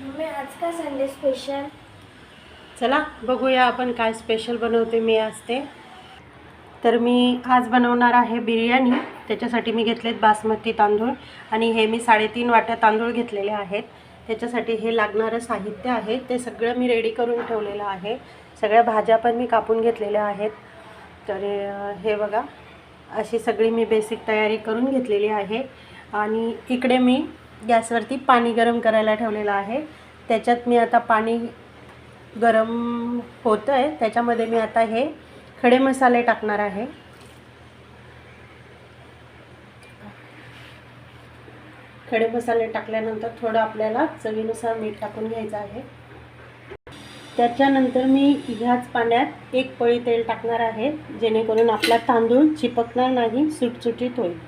Mummy आज का Sunday special चला बघूया आपण काय स्पेशल बनवते मी आज ते. तर मी आज बनवणार आहे बिर्याणी. त्याच्यासाठी मी घेतलेत बासमती तांदूळ आणि हे मी साडेतीन वाट्या तांदूळ घेतलेले आहेत. त्याच्यासाठी हे लागणारं साहित्य आहे. ते सगळं मी रेडी करून ठेवलेलं आहे. सगळ्या भाज्या पण मी कापून घेतलेल्या आहेत. तर हे बघा अशी सगळी मी बेसिक तयारी करून घेतलेली आहे. आणि इकडे मी गॅसवरती पाणी गरम करायला ठेवलेलं आहे. त्याच्यात मी आता पाणी गरम होतं आहे त्याच्यामध्ये मी आता हे खडे मसाले टाकणार आहे. खडे मसाले टाकल्यानंतर थोडं आपल्याला चवीनुसार मीठ टाकून घ्यायचं आहे. त्याच्यानंतर मी ह्याच पाण्यात एक पळी तेल टाकणार आहे जेणेकरून आपला तांदूळ चिपकणार नाही सुटसुटीत होईल.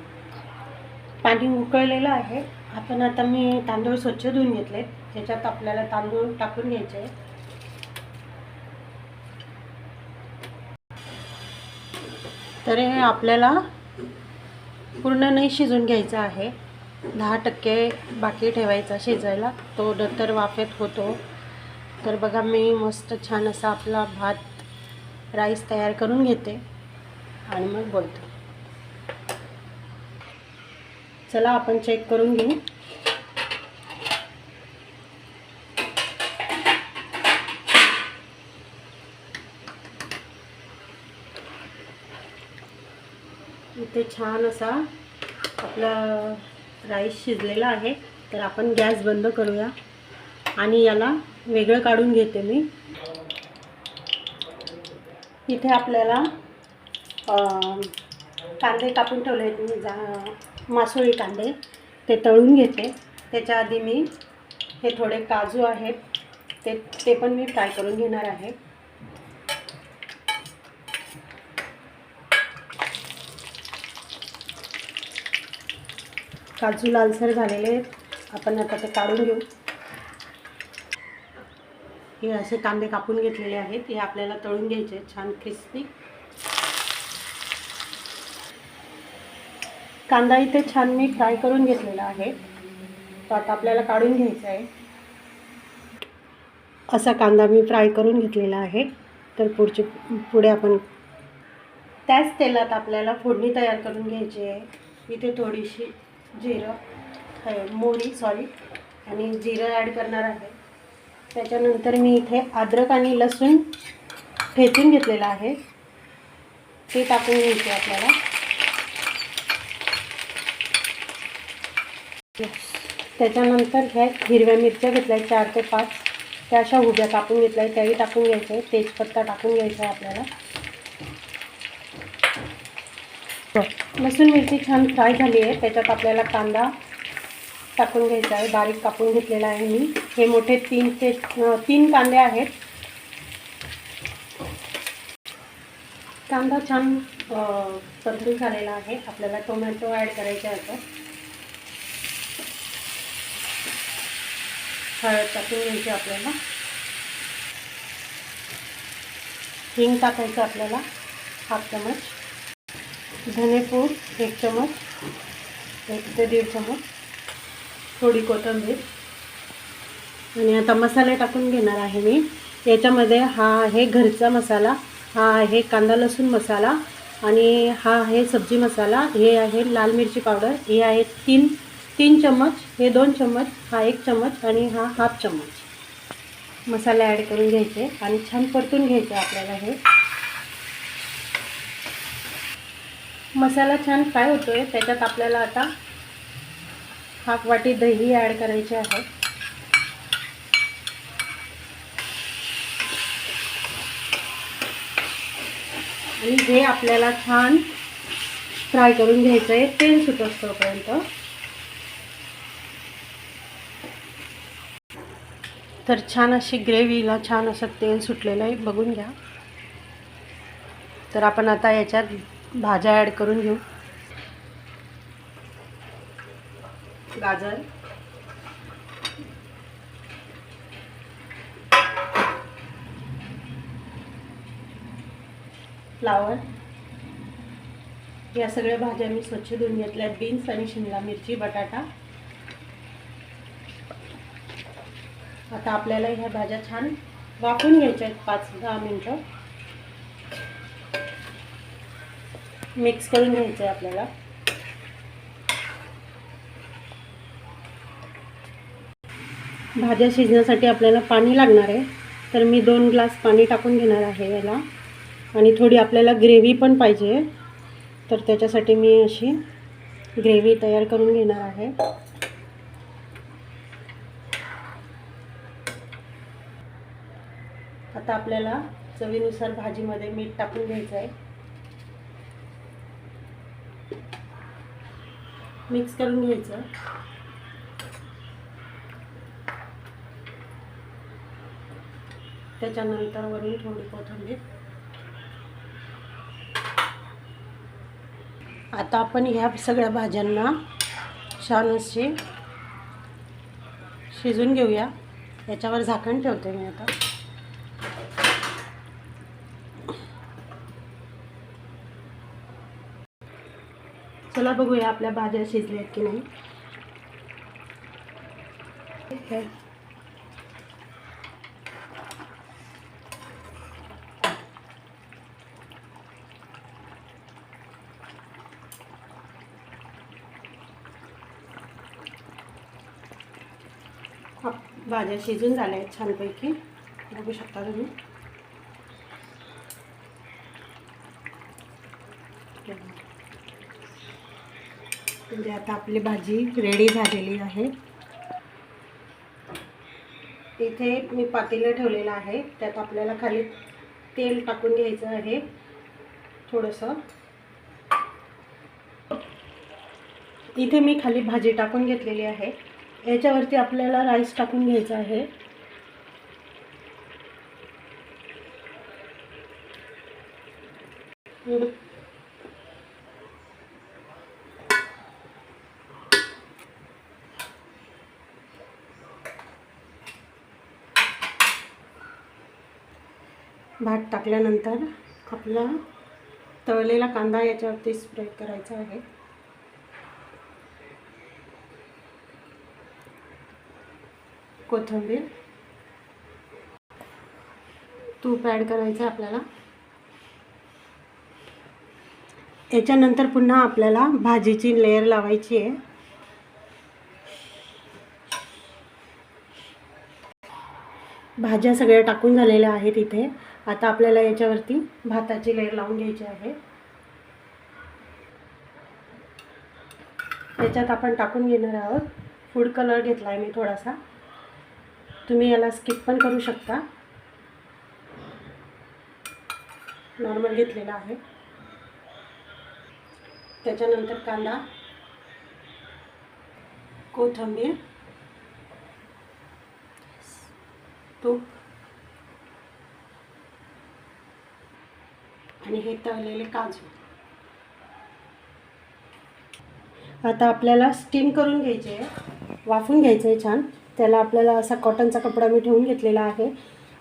पाणी उकळलेलं आहे. आपण आता मी तांदूळ स्वच्छ धुवून घेतले त्याच्यात आपल्याला तांदूळ टाकून घ्यायचे तर हे आपल्याला पूर्ण नाही शिजून घ्यायचं आहे. दहा टक्के बाकी ठेवायचा शिजायला. तो नंतर वाफेत होतो. तर बघा मी मस्त छान असा आपला भात राईस तयार करून घेते. आणि मग बोलतो. चला आपण चेक करून घेऊ. इथे छान असा आपला राईस शिजलेला आहे. तर आपण गॅस बंद करूया. आणि याला वेगळं काढून घेते मी. इथे आपल्याला कांदे कापून ठेवले आहेत मी. जा मासोळी कांदे ते तळून घेते. त्याच्या आधी मी हे थोडे काजू आहेत ते ते पण मी फ्राय करून घेणार आहे. काजू लालसर झालेले आहेत. आपण आता ते काढून घेऊ. हे असे कांदे कापून घेतलेले आहेत. हे आपल्याला तळून घ्यायचे छान क्रिस्पी. कांदा इथे छान मी फ्राय करून घेतलेला आहे. तो आता आपल्याला काढून घ्यायचा आहे. असा कांदा मी फ्राय करून घेतलेला आहे. तर पुढचे पुढे आपण त्याच तेलात आपल्याला फोडणी तयार करून घ्यायची आहे. इथे थोडीशी जिरं हे, सॉरी आणि जिरं ॲड करणार आहे. त्याच्यानंतर मी इथे अद्रक आणि लसूण ठेचून घेतलेलं आहे. ते टाकून घ्यायचे आपल्याला. त्याच्यानंतर ह्या हिरव्या मिरच्या घेतल्या चार ते पाच. त्या अशा उभ्या कापून घेतल्या त्याही टाकून घ्यायचं. आहे तेजपत्ता टाकून घ्यायचा आहे आपल्याला. लसूण मिरची छान फ्राय झाली आहे. त्याच्यात आपल्याला कांदा टाकून घ्यायचा आहे. बारीक कापून घेतलेला आहे मी. हे मोठे तीन ते तीन कांदे आहेत. कांदा छान अं, परतून झालेला आहे. आपल्याला टोमॅटो ॲड करायचे आहे हळद टाकून घ्यायची आपल्याला. हिंग टाकायचं आपल्याला हाफ चमच धनेपूड एक चमच एक ते दीड चमच थोडी कोथिंबीर. आणि आता मसाले टाकून घेणार आहे मी. याच्यामध्ये हा आहे घरचा मसाला हा आहे कांदा लसूण मसाला आणि हा आहे सब्जी मसाला हे आहे लाल मिरची पावडर हे आहे तीन तीन चम्मच हे दोन चम्मच हा एक चम्मच आणि हा हाफ चम्मच. मसाले ॲड करून घ्यायचे आणि छान परतून घ्यायचे आपल्याला हे. मसाला छान फ्राय होतो आहे त्याच्यात आपल्याला आता हाफ वाटी दही ॲड करायचे आहे. आणि हे आपल्याला छान फ्राय करून घ्यायचं आहे तेल सुटत तोपर्यंत. तर छान अशी ग्रेव्हीला छान असं तेल सुटलेलं आहे बघून घ्या. तर आपण आता याच्यात भाज्या ॲड करून घेऊ. गाजर. फ्लावर. या सगळ्या भाज्या मी स्वच्छ धुवून घेतल्या बीन्स आणि शिमला मिरची बटाटा. आता आपल्याला ह्या भाज्या छान वाफून घ्यायच्या आहेत पाच दहा मिनटं. मिक्स करून घ्यायचं आहे आपल्याला. भाज्या शिजण्यासाठी आपल्याला पाणी लागणार आहे. तर मी दोन ग्लास पाणी टाकून घेणार आहे याला. आणि थोडी आपल्याला ग्रेव्ही पण पाहिजे. तर त्याच्यासाठी मी अशी ग्रेव्ही तयार करून घेणार आहे. आता आपल्याला चवीनुसार भाजीमध्ये मीठ टाकून घ्यायचं आहे. मिक्स करून घ्यायचं. त्याच्यानंतर वरून थोडी कोथिंबीर. आता आपण ह्या सगळ्या भाज्यांना छान अशी शिजून घेऊया. याच्यावर झाकण ठेवते मी आता. चला बघूया आपल्या भाज्या शिजल्या आहेत की नाही. हे. आप- भाज्या शिजून झाल्या आहेत छानपैकी. बघू शकता तुम्ही. म्हणजे आता आपली भाजी रेडी झालेली आहे. इथे मी पातेलं ठेवलेलं आहे. त्यात आपल्याला खाली तेल टाकून घ्यायचं आहे. थोडंसं. इथे मी खाली भाजी टाकून घेतलेली आहे. याच्यावरती आपल्याला राईस टाकून घ्यायचा आहे. भात टाकल्यानंतर आपला तळलेला कांदा याच्यावरती स्प्रेड करायचा आहे. कोथिंबीर. तूप ॲड करायचं आहे आपल्याला. याच्यानंतर पुन्हा आपल्याला भाजीची लेअर लावायची आहे. भाज्या सगळ्या टाकून झालेल्या आहेत इथे. आता आपल्याला याच्यावरती भाताची लेअर लावून घ्यायची आहे. याच्यात आपण टाकून घेणार आहोत. फूड कलर घेतला आहे मी थोडासा. तुम्ही याला स्किप पण करू शकता. नॉर्मल घेतलेला आहे. त्याच्यानंतर कांदा कोथंबीर तूप आणि हे तळलेले काजू. आता आपल्याला स्टीम करून घ्यायचे आहे. वाफून घ्यायचं आहे छान. त्याला आपल्याला असा कॉटनचा कपडा मी ठेवून घेतलेला आहे.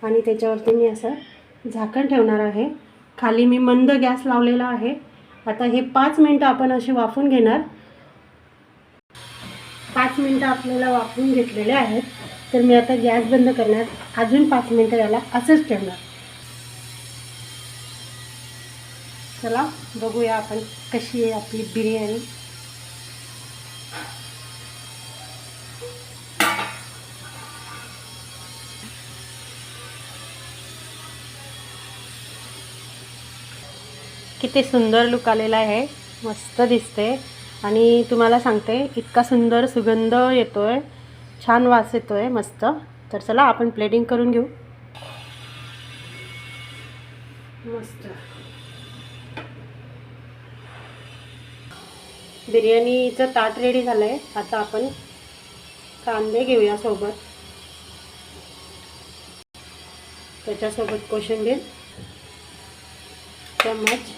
आणि त्याच्यावरती मी असं झाकण ठेवणार आहे. खाली मी मंद गॅस लावलेला आहे. आता हे पाच मिनटं आपण असे वाफून घेणार. पाच मिनटं आपल्याला वाफवून घेतलेले आहेत. तर मी आता गॅस बंद करणार. अजून पाच मिनटं याला असंच ठेवणार. चला बघूया आपण कशी आहे आपली बिर्याणी. किती सुंदर लुक आलेला आहे मस्त दिसते आणि तुम्हाला सांगते इतका सुंदर सुगंध येतो आहे छान वास येतो आहे मस्त. तर चला आपण प्लेटिंग करून घेऊ. मस्त. बिर्याणीचं ताट रेडी झालं आहे आता आपण कांदे घेऊया सोबत. त्याच्यासोबत कोशिंबीर चमच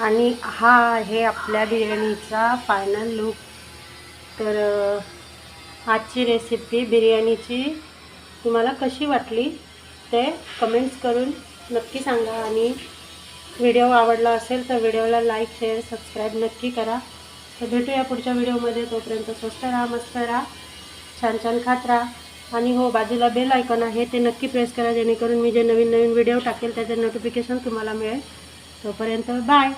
आणि हा आहे आपल्या बिर्याणीचा फायनल लुक तर आजची रेसिपी बिर्याणीची तुम्हाला कशी वाटली ते कमेंट्स करून नक्की सांगा आणि व्हिडिओ आवडला असेल तर व्हिडिओला लाईक शेअर सबस्क्राईब नक्की करा. तर भेटूया पुढच्या व्हिडिओमध्ये. तोपर्यंत स्वस्त राहा मस्त राहा छान छान खात राहा. आणि हो बाजूला बेल आयकॉन आहे ते नक्की प्रेस करा जेणेकरून मी जे नवीन नवीन व्हिडिओ टाकेल त्याचे नोटिफिकेशन तुम्हाला मिळेल. तोपर्यंत बाय